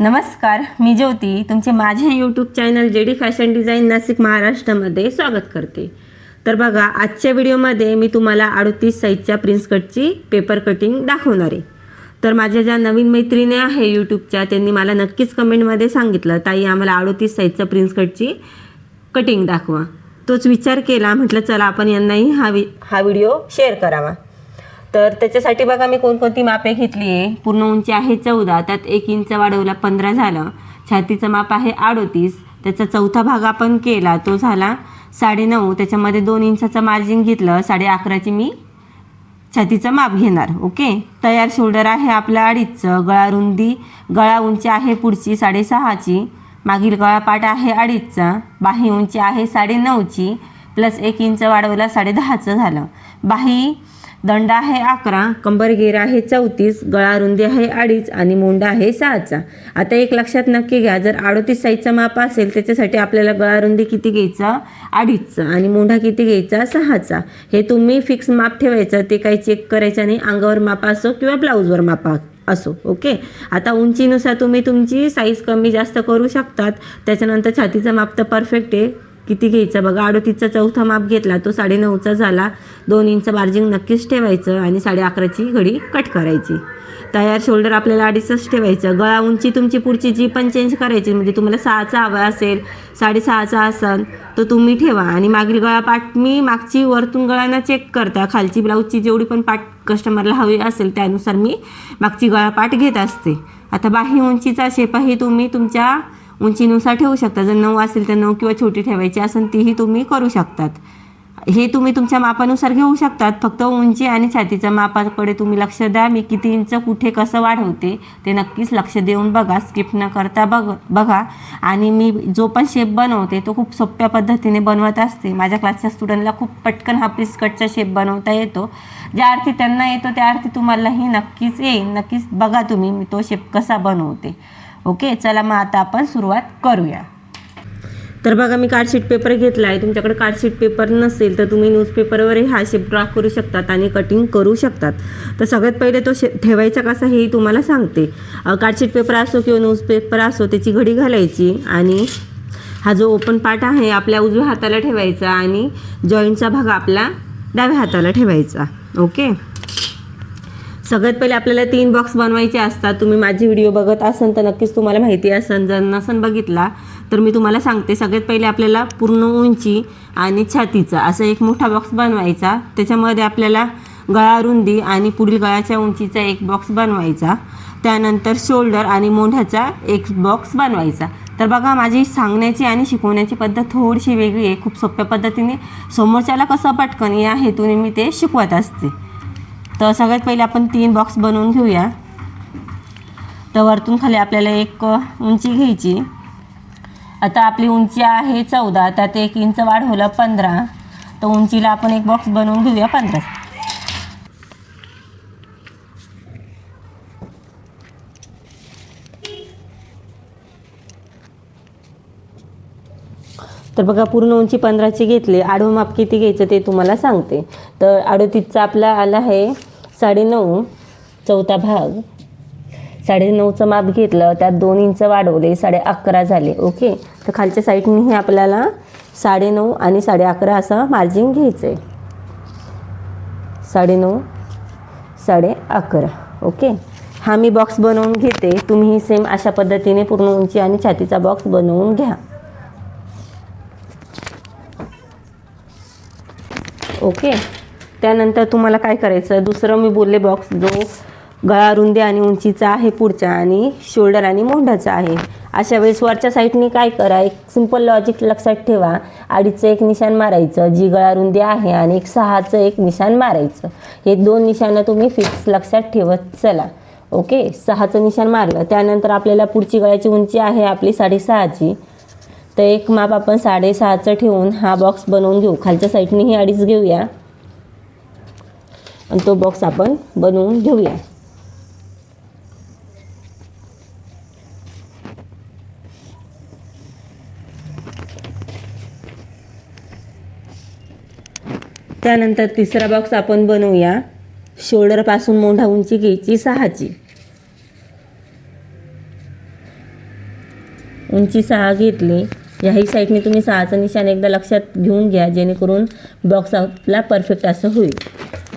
नमस्कार मी ज्योती. तुमचे माझे YouTube channel J D fashion design Nashik महाराष्ट्रामध्ये स्वागत करते. तर बघा आजच्या व्हिडिओमध्ये मी तुम्हाला अडतीस साईजच्या प्रिन्स कटची पेपर कटिंग दाखवणार आहे. तर माझ्या ज्या नवीन मैत्रिणी आहे यूट्यूबच्या त्यांनी मला नक्कीच कमेंटमध्ये सांगितलं ताई आम्हाला अडतीस साईजच्या प्रिन्स कटची कटिंग दाखवा. तोच विचार केला म्हटलं चला आपण यांनाही हा वि हा व्हिडिओ शेअर करावा. तर त्याच्यासाठी बघा मी कोणकोणती मापे घेतली आहे. पूर्ण उंची आहे चौदा त्यात एक इंच वाढवला पंधरा झालं. छातीचं माप आहे अडोतीस त्याचा चौथा भाग आपण केला तो झाला साडेनऊ. त्याच्यामध्ये दोन इंचाचं मार्जिन घेतलं साडे अकराची मी छातीचं माप घेणार ओके? तयार शोल्डर आहे आपलं अडीचचं गळा रुंदी गळा उंची आहे पुढची साडेसहाची मागील गळापाट आहे अडीचचा बाही उंची आहे साडेनऊची प्लस एक इंच वाढवला साडेदहाचं झालं. बाही दंड आहे अकरा कंबर आहे चौतीस गळा रुंदी आहे अडीच आणि मोंडा आहे सहाचा. आता एक लक्षात नक्की घ्या जर अडोतीस साईजचा माप असेल त्याच्यासाठी आपल्याला गळा रुंदी किती घ्यायचा? अडीचचा आणि मोंढा किती घ्यायचा? सहाचा. हे तुम्ही फिक्स माप ठेवायचं ते काही चेक करायचं नाही अंगावर माप असो किंवा ब्लाऊजवर मापा असो ओके आता उंचीनुसार तुम्ही तुमची साईज कमी जास्त करू शकतात त्याच्यानंतर छातीचं माप तर परफेक्ट आहे. किती घ्यायचं? बघा अडतीसचा चौथा माप घेतला तो साडेनऊचा झाला. दोन इंच मार्जिंग नक्कीच ठेवायचं आणि साडे अकराची घडी कट करायची. तयार शोल्डर आपल्याला अडीचच ठेवायचं. गळा उंची तुमची पुढची जी पण चेंज करायची म्हणजे तुम्हाला सहाचा हवा असेल साडेसहाचा असेल तो तुम्ही ठेवा. आणि मागील गळा पाठ मी मागची वरतून गळांना चेक करता. खालची ब्लाऊजची जेवढी पण पाठ कस्टमरला हवी असेल त्यानुसार मी मागची गळा पाठ घेत असते. आता बाही उंचीचा शेपाही तुम्ही तुमच्या उंचीनुसार ठेवू शकता. जर नऊ असेल तर नऊ किंवा छोटी ठेवायची असेल तीही तुम्ही करू शकतात. हे तुम्ही तुमच्या मापानुसार घेऊ शकतात. फक्त उंची आणि छातीच्या मापाकडे तुम्ही लक्ष द्या. मी किती इंच कुठे कसं वाढवते ते नक्कीच लक्ष देऊन बघा. स्किप न करता बघ बघा. आणि मी जो पण शेप बनवते तो खूप सोप्या पद्धतीने बनवत असते. माझ्या क्लासच्या स्टुडंटला खूप पटकन हा प्रिस्कटचा शेप बनवता येतो. ज्या अर्थी त्यांना येतो त्या अर्थी तुम्हालाही नक्कीच येईल नक्कीच बघा तुम्ही मी तो शेप कसा बनवते. ओके चला मग आता आपण सुरुवात करूया. तर बघा मी कार्डशीट पेपर घेतला आहे तुमच्याकडे कार्डशीट पेपर नसेल तर तुम्ही न्यूजपेपरवरही हा शेप ड्रॉ करू शकतात आणि कटिंग करू शकतात. तर सगळ्यात पहिले तो शे ठेवायचा कसा हे तुम्हाला सांगते. कार्डशीट पेपर असो किंवा न्यूजपेपर असो त्याची घडी घालायची आणि हा जो ओपन पार्ट आहे आपल्या उजव्या हाताला ठेवायचा आणि जॉईंटचा भाग आपला डाव्या हाताला ठेवायचा. ओके? सगळ्यात पहिले आपल्याला तीन बॉक्स बनवायचे असतात. तुम्ही माझी व्हिडिओ बघत असाल तर नक्कीच तुम्हाला माहिती असेल. जर नसन बघितला तर मी तुम्हाला सांगते. सगळ्यात पहिले आपल्याला पूर्ण उंची आणि छातीचा असा एक मोठा बॉक्स बनवायचा. त्याच्यामध्ये आपल्याला गळा रुंदी आणि पुढील गळाच्या उंचीचा एक बॉक्स बनवायचा. त्यानंतर शोल्डर आणि मोढ्याचा एक बॉक्स बनवायचा. तर बघा माझी सांगण्याची आणि शिकवण्याची पद्धत थोडीशी वेगळी आहे. खूप सोप्या पद्धतीने समोरच्याला कसं पटकन या हेतूने मी ते शिकवत असते. तर सगळ्यात पहिले आपण तीन बॉक्स बनवून घेऊया. तर वरतून खाली आपल्याला एक उंची घ्यायची. आता आपली उंची आहे चौदा त्यात एक इंच वाढवलं पंधरा. तर उंचीला आपण एक बॉक्स बनवून घेऊया पंधरा. तर बघा पूर्ण उंची पंधराची घेतली. आडवं माप किती घ्यायचं ते तुम्हाला सांगते. तर आडोतीसचा आपला आला आहे साडेनऊ चौथा भाग. साडेनऊचं माप घेतलं त्यात दोन इंच वाढवले साडे अकरा झाले. ओके? तर खालच्या साईडनेही आपल्याला साडेनऊ आणि साडे अकरा असं मार्जिन घ्यायचं आहे साडेनऊ साडे अकरा ओके? हा मी बॉक्स बनवून घेते. तुम्ही सेम अशा पद्धतीने पूर्ण उंची आणि छातीचा बॉक्स बनवून घ्या. ओके? त्यानंतर तुम्हाला काय करायचं? दुसरं मी बोलले बॉक्स जो गळा रुंदी आणि उंचीचा आहे पुढचा आणि शोल्डर आणि मोंढाचा आहे. अशा वेळेस वरच्या साईडने काय करा? एक सिंपल लॉजिक लक्षात ठेवा. अडीचं एक निशाण मारायचं जी गळा रुंदी आहे आणि एक सहाचं एक निशाण मारायचं. हे दोन निशाणं तुम्ही फिक्स लक्षात ठेवत चला. ओके सहाचं निशाण मारलं. त्यानंतर आपल्याला पुढची गळ्याची उंची आहे आपली साडेसहाची. तर एक माप आपण साडेसहाचं ठेवून हा बॉक्स बनवून घेऊ. खालच्या साईडनेही अडीच घेऊया. आणि तो बॉक्स आपण बनवून घेऊया. त्यानंतर तिसरा बॉक्स आपण बनवूया. शोल्डरपासून मोठा उंची घ्यायची सहाची. उंची सहा घेतली. ह्याही साईडने तुम्ही सहाचं निशाण एकदा लक्षात घेऊन घ्या जेणेकरून बॉक्स आपला परफेक्ट असं होईल.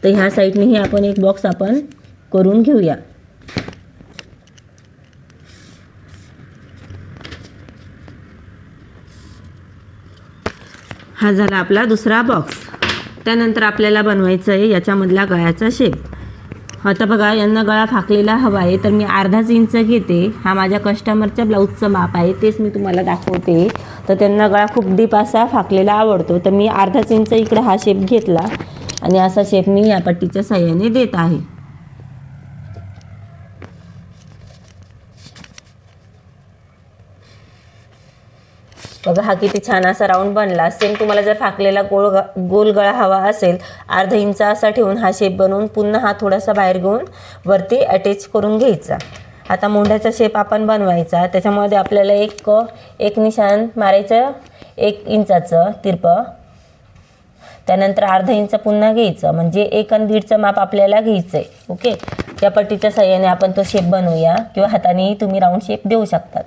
तर ह्या साईडनेही आपण एक बॉक्स आपण करून घेऊया. हा झाला आपला दुसरा बॉक्स त्यानंतर आपल्याला बनवायचं आहे याच्यामधला गळ्याचा शेप आता बघा यांना गळा फाकलेला हवा आहे तर मी अर्धाच इंच घेते. हा माझ्या कस्टमरच्या ब्लाऊजचं माप आहे तेच मी तुम्हाला दाखवते. तर त्यांना गळा खूप डीप असा फाकलेला आवडतो. तर मी अर्धाच इंच इकडे हा शेप घेतला. आणि असा शेप मी या पट्टीच्या सहाय्याने देत आहे. बघा हा किती छान असा राऊंड बनला. सेम तुम्हाला जर फाकलेला गोळ ग- गोल गळा हवा असेल अर्धा इंच असा ठेवून हा शेप बनवून पुन्हा हा थोडासा बाहेर घेऊन वरती अटॅच करून घ्यायचा. आता मोंढ्याचा शेप आपण बनवायचा. त्याच्यामध्ये आपल्याला एक एक निशाण मारायचं एक इंचाचं तिरपं त्यानंतर अर्धा इंच पुन्हा घ्यायचं. म्हणजे एक आणि दीडचं माप आपल्याला घ्यायचं आहे ओके त्या पट्टीच्या सहाय्याने आपण तो शेप बनवूया किंवा हातानेही तुम्ही राऊंड शेप देऊ शकतात.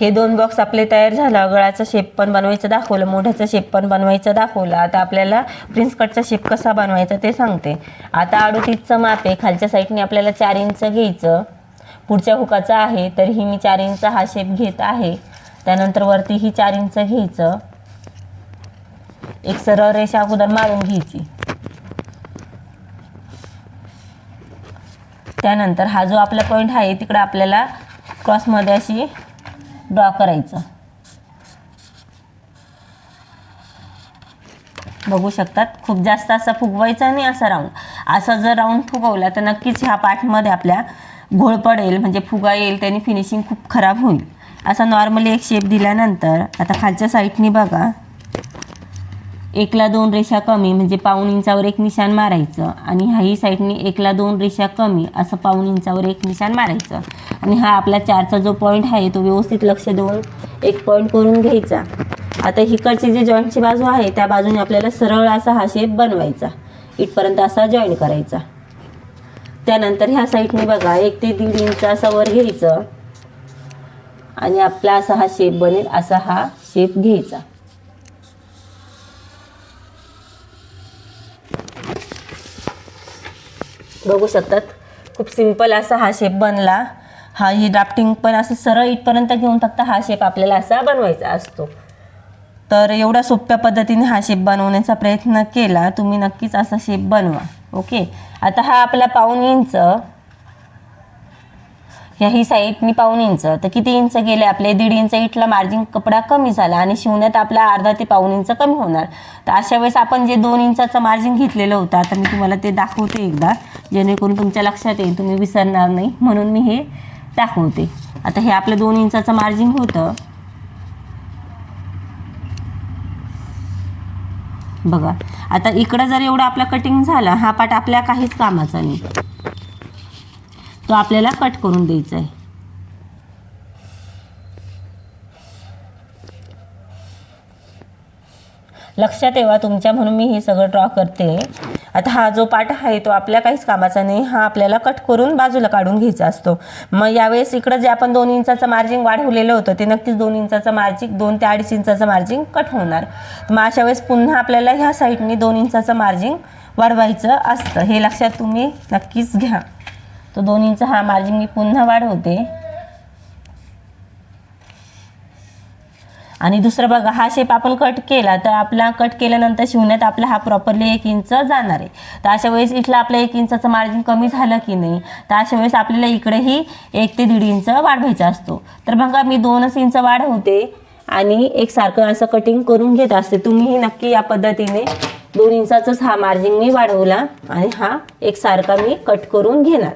हे दोन बॉक्स आपले तयार झाला. गळाचा शेप पण बनवायचं दाखवलं. मोठ्याचा शेप पण बनवायचं दाखवलं. आता आपल्याला प्रिन्स कटचा शेप कसा बनवायचा ते सांगते. आता अडोतीसचं माप आहे. खालच्या साईडने आपल्याला चार इंच घ्यायचं. पुढच्या हुकाचा आहे तरीही मी चार इंच हा शेप घेत आहे. त्यानंतर वरतीही चार इंच घ्यायचं. एक सरळ रेषा अगोदर मारून घ्यायची. त्यानंतर हा जो आपला पॉईंट आहे तिकडे आपल्याला क्रॉसमध्ये अशी ड्रॉ करायचं. बघू शकतात खूप जास्त असा फुगवायचा नाही असा राऊंड असा जर राऊंड फुगवला तर नक्कीच ह्या पाठमध्ये आपल्या घोळ पडेल म्हणजे फुगा येईल त्याने फिनिशिंग खूप खराब होईल. असा नॉर्मली एक शेप दिल्यानंतर आता खालच्या साईडनी बघा. एकला दोन रेषा कमी म्हणजे पाऊण इंचावर एक निशाण मारायचं. आणि ह्याही साईडनी एकला दोन रेषा कमी असं पाऊण इंचावर एक निशाण मारायचं. आणि हा आपला चारचा जो पॉईंट आहे तो व्यवस्थित लक्ष देऊन एक पॉईंट करून घ्यायचा. आता हिकडची जी जॉईंटची बाजू आहे त्या बाजूने आपल्याला सरळ असा हा शेप बनवायचा. इथपर्यंत असा जॉईन करायचा. त्यानंतर ह्या साईडने बघा एक ते दीड इंच असा वर घ्यायचं. आणि आपला असा हा शेप बनेल असा हा शेप घ्यायचा. बघू शकतात खूप सिंपल असा हा शेप बनला. हा ही ड्राफ्टिंग पण असं सरळ इथपर्यंत घेऊन फक्त हा शेप आपल्याला असा बनवायचा असतो. तर एवढ्या सोप्या पद्धतीने हा शेप बनवण्याचा प्रयत्न केला तुम्ही नक्कीच असा शेप बनवा. ओके. आता हा आपला पाऊन इंच. ह्याही साईडनी पाऊन इंच. तर किती इंच गेले? आपले दीड इंच इथला मार्जिन कपडा कमी झाला आणि शिवण्यात आपला अर्धा ते पाऊण इंच कमी होणार. तर अशा वेळेस आपण जे दोन इंचाचं मार्जिन घेतलेलं होतं आता मी तुम्हाला ते दाखवते एकदा. जेणेकरून तुमच्या लक्षात येईल तुम्ही विसरणार नाही. म्हणून मी हे दाखवते. आता हे आपलं दोन इंचाचं मार्जिन होतं. बघा. आता इकडं जर एवढं आपला कटिंग झाला हा पाट आपल्या काहीच कामाचा नाही. तो आपल्याला कट करून द्यायचा आहे. लक्षात ठेवा तुमच्या म्हणून मी हे सगळं ड्रॉ करते. आता हा जो पाठ आहे तो आपल्या काहीच कामाचा नाही. हा आपल्याला कट करून बाजूला काढून घ्यायचा असतो. मग यावेळेस इकडं जे आपण दोन इंचाचं मार्जिन वाढवलेलं होतं ते नक्कीच दोन इंचाचं मार्जिन दोन ते अडीच इंचाचं मार्जिन कट होणार. मग अशा वेळेस पुन्हा आपल्याला ह्या साईडने दोन इंचाचं मार्जिन वाढवायचं असतं. हे लक्षात तुम्ही नक्कीच घ्या. तो दोन इंच हा मार्जिन मी पुन्हा वाढवते. आणि दुसरं बघा हा शेप आपण कट केला तर आपला कट केल्यानंतर शिवण्यात आपला हा प्रॉपरली एक इंच जाणार आहे. तर अशा वेळेस इथलं आपलं एक इंचाचं मार्जिन कमी झालं की नाही तर अशा वेळेस आपल्याला इकडेही एक ते दीड इंच वाढवायचा असतो. तर बघा मी दोनच इंच वाढवते आणि एकसारखं असं कटिंग करून घेत असते. तुम्हीही नक्की या पद्धतीने दोन इंचाचाच हा मार्जिन मी वाढवला आणि हा एकसारखा मी कट करून घेणार.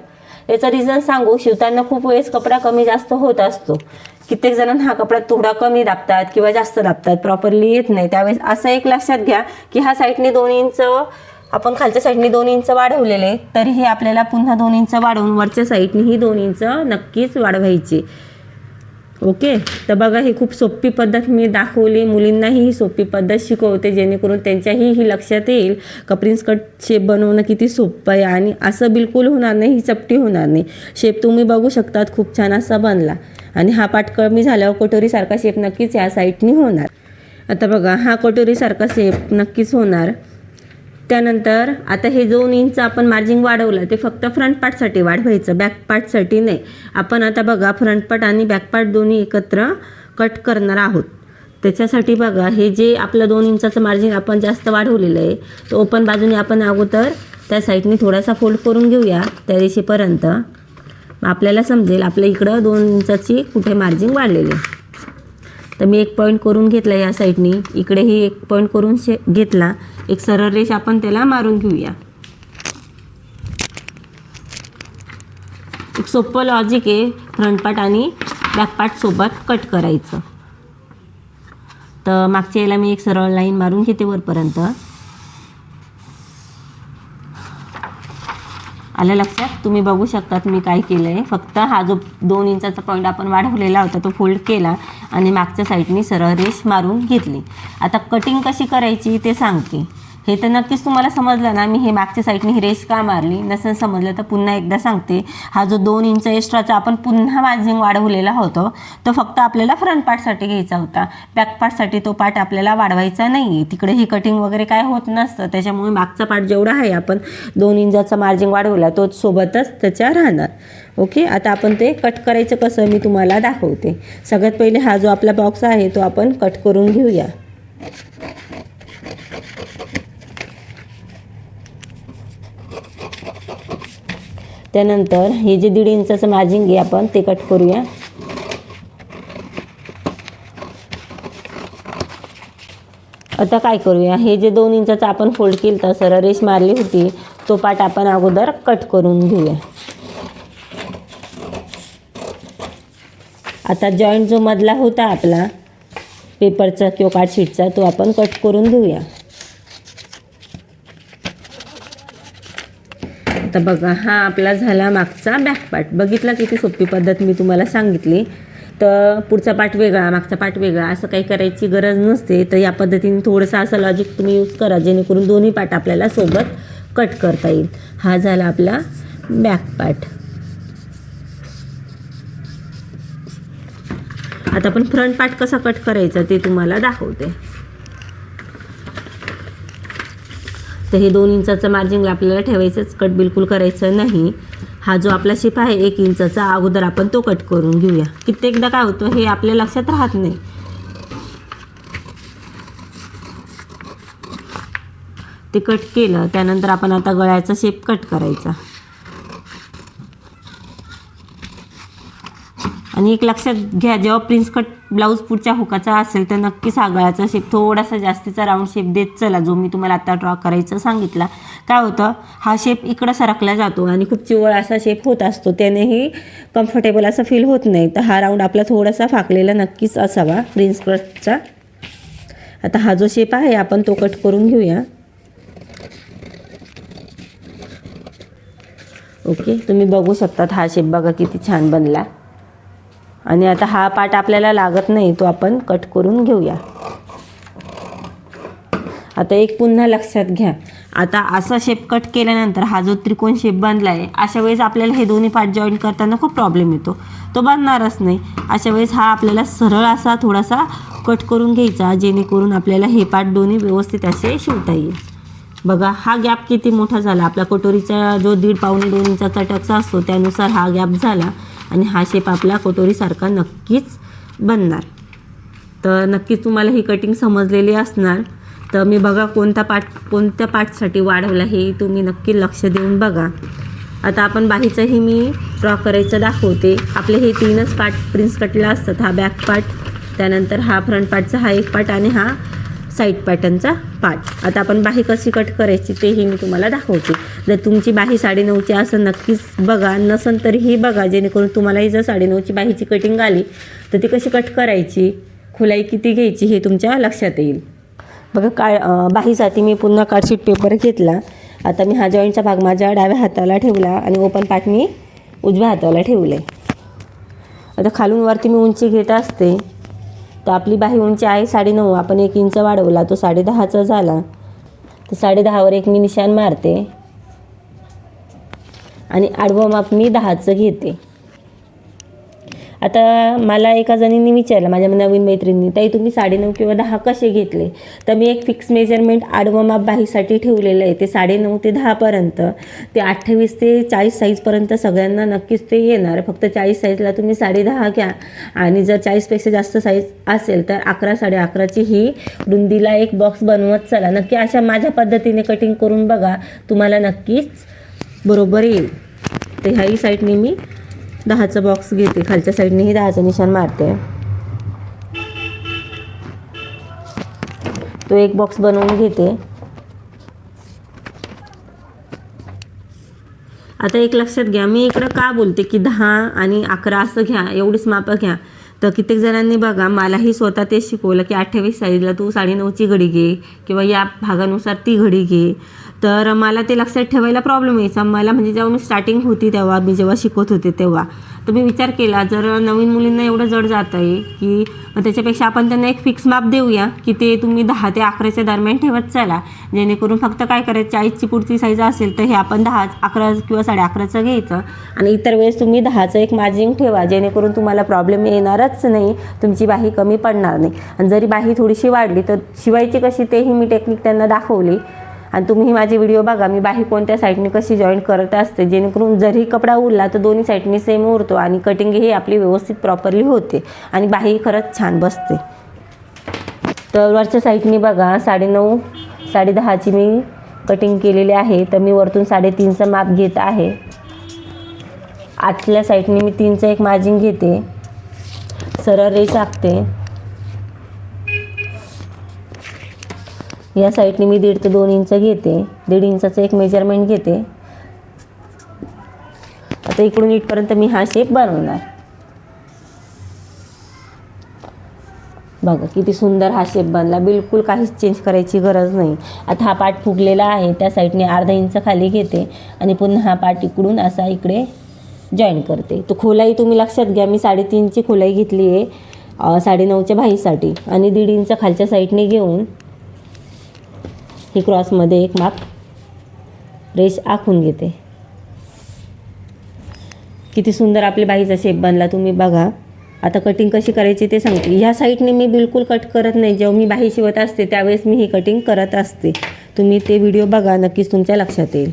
याचं रिझन सांगू शिवताना खूप वेळेस कपडा कमी जास्त होत असतो. कित्येक जणांना हा कपडा थोडा कमी दाबतात किंवा जास्त दाबतात प्रॉपरली येत नाही. त्यावेळेस असं एक लक्षात घ्या की हा साईडने दोन इंच आपण खालच्या साईडने दोन इंच वाढवलेले तरीही आपल्याला पुन्हा दोन इंच वाढवून वरच्या साईडनेही दोन इंच नक्कीच वाढवायचे. ओके? तर बघा ही खूप सोपी पद्धत मी दाखवली. मुलींनाही ही सोपी पद्धत शिकवते जेणेकरून त्यांच्याही ही लक्षात येईल का प्रिन्स कट शेप बनवणं किती सोपं आहे आणि असं बिलकुल होणार नाही ही चपटी होणार नाही. शेप तुम्ही बघू शकतात खूप छान असा बनला. आणि हा पाठ कमी झाल्यावर कटोरीसारखा शेप नक्कीच या साईडनी होणार. आता बघा हा कटोरीसारखा शेप नक्कीच होणार. त्यानंतर आता हे दोन इंच आपण मार्जिंग वाढवलं ते फक्त फ्रंट पार्टसाठी वाढवायचं बॅक पार्टसाठी नाही. आपण आता बघा फ्रंट पार्ट आणि बॅक पार्ट दोन्ही एकत्र कट करणार आहोत. त्याच्यासाठी बघा हे जे आपलं दोन इंचाचं मार्जिन आपण जास्त वाढवलेलं आहे तो ओपन बाजूने आपण अगोदर त्या साईडने थोडासा फोल्ड करून घेऊया त्या दिशेपर्यंत. मग आपल्याला समजेल आपल्या इकडं दोन इंचाची कुठे मार्जिन वाढलेली आहे. तर मी एक पॉईंट करून घेतला या साईडनी इकडेही एक पॉईंट करून शे घेतला. एक सरळ रेष आपण त्याला मारून घेऊया. एक सोपं लॉजिक आहे फ्रंट पार्ट आणि बॅक पार्ट सोबत कट करायचं. तर मागच्या याला मी एक सरळ लाईन मारून घेते वरपर्यंत. आलं लक्षात? तुम्ही बघू शकतात मी काय केलं आहे फक्त हा जो दोन इंचाचा पॉईंट आपण वाढवलेला होता तो फोल्ड केला आणि मागच्या साईडनी सरळ रेष मारून घेतली. आता कटिंग कशी करायची ते सांगते. हे तर नक्कीच तुम्हाला समजलं ना मी हे मागच्या साईडने ही रेस का मारली? नसेल समजलं तर पुन्हा एकदा सांगते. हा जो दोन इंच एक्स्ट्राचा आपण पुन्हा मार्जिंग वाढवलेला होतो तो फक्त आपल्याला फ्रंट पार्टसाठी घ्यायचा होता. बॅक पार्टसाठी तो पार्ट आपल्याला वाढवायचा नाही आहे तिकडे हे कटिंग वगैरे काय होत नसतं. त्याच्यामुळे मागचा पार्ट जेवढा आहे आपण दोन इंचाचा मार्जिंग वाढवला तो सोबतच त्याच्या राहणार. ओके आता आपण ते कट करायचं कसं मी तुम्हाला दाखवते. सगळ्यात पहिले हा जो आपला बॉक्स आहे तो आपण कट करून घेऊया. त्यानंतर हे जे दीड इंचाचं मार्जिन आहे आपण ते कट करूया. आता काय करूया? हे जे दोन इंचाचं आपण फोल्ड केलं तर सरळ रेष मारली होती तो पाट आपण अगोदर कट करून घेऊया. आता जॉईंट जो मधला होता आपला पेपरचा किंवा कार्डशीटचा तो आपण कट करून घेऊया. आता बघा हा आपला झाला मागचा बॅक पार्ट बघितला किती सोपी पद्धत मी तुम्हाला सांगितली. तर पुढचा पाठ वेगळा मागचा पार्ट वेगळा. असं काही करायची गरज नसते. तर या पद्धतीने थोडंसं असं लॉजिक तुम्ही यूज करा जेणेकरून दोन्ही पार्ट आपल्याला सोबत कट करता येईल. हा झाला आपला बॅक पार्ट आता आपण फ्रंट पार्ट कसा कट करायचा ते तुम्हाला दाखवते. तर हे दोन इंचाचं मार्जिंगला आपल्याला ठेवायचंच कट बिलकुल करायचं नाही. हा जो आपला शिप आहे एक इंचाचा अगोदर आपण तो कट करून घेऊया. कित्येकदा काय होतं हे आपल्या लक्षात राहत नाही. ते कट केलं त्यानंतर आपण आता गळ्याचा शेप कट करायचा. आणि एक लक्षात घ्या जेव्हा प्रिन्स कट ब्लाऊज पुढच्या हुकाचा असेल तर नक्कीच आगळाचा शेप थोडासा जास्तीचा राऊंड शेप देत चला जो मी तुम्हाला आता ड्रॉ करायचं सांगितला. काय होतं? हा शेप इकडं सरकला जातो आणि खूप चिवळ असा शेप होत असतो. त्यानेही कम्फर्टेबल असं फील होत नाही. तर हा राऊंड आपला थोडासा फाकलेला नक्कीच असावा प्रिन्स कटचा आता हा जो शेप आहे आपण तो कट करून घेऊया. ओके तुम्ही बघू शकतात हा शेप बघा किती छान बनला. आणि आता हा पार्ट आपल्याला लागत नाही तो आपण कट करून घेऊया. आता एक पुन्हा लक्षात घ्या. आता असा शेप कट केल्यानंतर हा जो त्रिकोण शेप बांधला आहे अशा वेळेस आपल्याला हे दोन्ही पार्ट जॉईन करताना खूप प्रॉब्लेम येतो. तो बांधणारच नाही. अशा वेळेस हा आपल्याला सरळ असा थोडासा कट करून घ्यायचा जेणेकरून आपल्याला हे पार्ट दोन्ही व्यवस्थित असे शिवता येईल. बघा हा गॅप किती मोठा झाला. आपल्या कटोरीचा जो दीड पावणे दोन इंचाचा टक्सा असतो त्यानुसार हा गॅप झाला. आणि हा शेप आपला कटोरीसारखा नक्कीच बनणार. तर नक्कीच तुम्हाला ही कटिंग समजलेली असणार. तर मी बघा कोणता पार्ट कोणत्या पार्टसाठी वाढवला हे तुम्ही नक्की लक्ष देऊन बघा. आता आपण बाहीचंही मी ड्रॉ करायचं दाखवते. आपले हे तीनच पार्ट प्रिन्स कटला असतात. हा बॅक पार्ट त्यानंतर हा फ्रंट पार्टचा हा एक पार्ट आणि हा साईड पॅटर्नचा पार्ट आता आपण बाही कशी कट करायची तेही मी तुम्हाला दाखवते. जर तुमची बाही साडेनऊची असं नक्कीच बघा नसन तरीही बघा जेणेकरून तुम्हालाही जर साडेनऊची बाहीची कटिंग आली तर ती कशी कट करायची? खुलाई किती घ्यायची हे तुमच्या लक्षात येईल. बघा का बाहीसाठी मी पुन्हा कार्डशीट पेपर घेतला. आता मी हा जॉईंटचा भाग माझ्या डाव्या हाताला ठेवला आणि ओपन पार्ट मी उजव्या हाताला ठेवलं आहे आता खालून वरती मी उंची घेत असते. तर आपली बाही उंची आहे साडेनऊ आपण एक इंच वाढवला तो साडेदहाचा झाला. तर साडेदहावर एक मी निशाण मारते. आणि आडवं माप मी दहाचं घेते. आता मला एका जणींनी विचारलं माझ्या नवीन मैत्रिणींनी ताई तुम्ही साडेनऊ किंवा दहा कसे घेतले? तर मी एक फिक्स मेजरमेंट आडवं माप बाहीसाठी ठेवलेलं आहे. ते साडेनऊ ते दहापर्यंत ते अठ्ठावीस ते चाळीस साईजपर्यंत सगळ्यांना नक्कीच ते येणार. फक्त चाळीस साईजला तुम्ही साडे दहा घ्या. आणि जर चाळीसपेक्षा जास्त साईज असेल तर अकरा साडे अकराची ही रुंदीला एक बॉक्स बनवत चला. नक्की अशा माझ्या पद्धतीने कटिंग करून बघा तुम्हाला नक्कीच बरोबर येईल. तर ह्याही साईडने मी दहाचा बॉक्स घेते. खालच्या साईडनेही दहाचं निशाण मारते. तो एक बॉक्स बनवून घेते. आता एक लक्षात घ्या मी इकडं का बोलते की दहा आणि अकरा असं घ्या एवढीच मापं घ्या. तर कित्येक जणांनी बघा मलाही स्वतः तेच शिकवलं की अठ्ठावीस साईजला तू साडेनऊची घडी घे किंवा या भागानुसार ती घडी घे. तर मला ते लक्षात ठेवायला प्रॉब्लेम यायचा. मला म्हणजे जेव्हा मी स्टार्टिंग होती तेव्हा मी जेव्हा शिकवत होते तेव्हा तर मी विचार केला जर नवीन मुलींना एवढं जड जात आहे की त्याच्यापेक्षा आपण त्यांना एक फिक्स माप देऊया की ते तुम्ही दहा ते अकराच्या दरम्यान ठेवत चला. जेणेकरून फक्त काय करायचं चाळीसची पुढची साईज असेल तर हे आपण दहा अकरा किंवा साडे अकराचं घ्यायचं. आणि इतर वेळेस तुम्ही दहाचं एक मार्जिन ठेवा जेणेकरून तुम्हाला प्रॉब्लेम येणारच नाही तुमची बाही कमी पडणार नाही. आणि जरी बाही थोडीशी वाढली तर शिवायची कशी तेही मी टेक्निक त्यांना दाखवली. आणि तुम्ही माझे व्हिडिओ बघा मी बाही कोणत्या साईडने कशी जॉईन करत असते जेणेकरून जरी कपडा उरला तर दोन्ही साईडने सेम उरतो आणि कटिंग ही आपली व्यवस्थित प्रॉपरली होते आणि बाही खरंच छान बसते. तर वरच्या साईडने बघा साडेनऊ साडेदहाची मी कटिंग केलेली आहे तर मी वरतून साडेतीनचं माप घेत आहे. आतल्या साईडने मी तीनचं एक मार्जिन घेते. सरळ रेष आखते. या साईडने मी दीड ते दोन इंच घेते. दीड इंचाचं एक मेजरमेंट घेते. आता इकडून इथपर्यंत मी हा शेप बनवणार. बघा किती सुंदर हा शेप बनला. बिलकुल काहीच चेंज करायची गरज नाही. आता हा पार्ट फुगलेला आहे. त्या साईडने अर्धा इंच खाली घेते आणि पुन्हा हा पार्ट इकडून असा इकडे जॉईन करते. तो खोलाई तुम्ही लक्षात घ्या. मी साडेतीनची खोलाई घेतली आहे साडेनऊच्या भाईसाठी. आणि दीड इंच खालच्या साईडने घेऊन ही क्रॉसमध्ये एक माप रेश आखून घेते. किती सुंदर आपल्या बाईचा शेप बनला. तुम्ही बघा. आता कटिंग कशी करायची ते सांगते. ह्या साईडने मी बिलकुल कट करत नाही. जेव्हा मी बाही शिवत असते त्यावेळेस मी ही कटिंग करत असते. तुम्ही ते व्हिडिओ बघा. नक्कीच तुमच्या लक्षात येईल.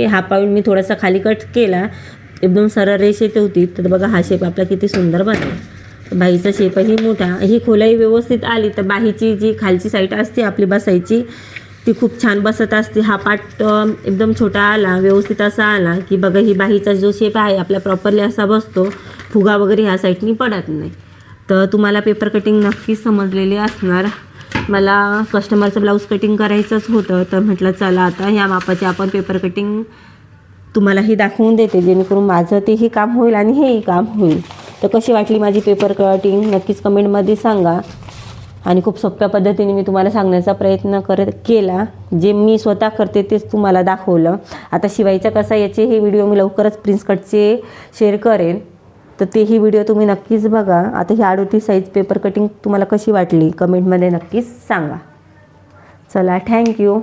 ओके हा पाऊंड मी थोडासा खाली कट केला. एकदम सरळ रेष येते होती. तर बघा हा शेप आपला किती सुंदर बनला. बाहीचा शेपही मोठा. ही खोलाई व्यवस्थित आली. तर बाहीची जी खालची साईड असते आपली बसायची ती खूप छान बसत असते. हा पाट एकदम छोटा आला व्यवस्थित असा आला की बघा ही बाहीचा जो शेप आहे आपला प्रॉपरली असा बसतो. फुगा वगैरे ह्या साईडनी पडत नाही. तर तुम्हाला पेपर कटिंग नक्कीच समजलेली असणार. मला कस्टमरचं ब्लाऊज कटिंग करायचंच होतं तर म्हटलं चला आता ह्या मापाचे आपण पेपर कटिंग तुम्हालाही दाखवून देते जेणेकरून माझं तेही काम होईल आणि हेही काम होईल. तर कशी वाटली माझी पेपर कटिंग नक्कीच कमेंटमध्ये सांगा. आणि खूप सोप्या पद्धतीने मी तुम्हाला सांगण्याचा प्रयत्न करत केला. जे मी स्वतः करते तेच तुम्हाला दाखवलं. आता शिवायचं कसं याचे हे व्हिडिओ मी लवकरच प्रिन्स कटचे शेअर करेन. तर तेही व्हिडिओ तुम्ही नक्कीच बघा. आता ही आडोती साईज पेपर कटिंग तुम्हाला कशी वाटली? कमेंटमध्ये नक्कीच सांगा. चला थँक्यू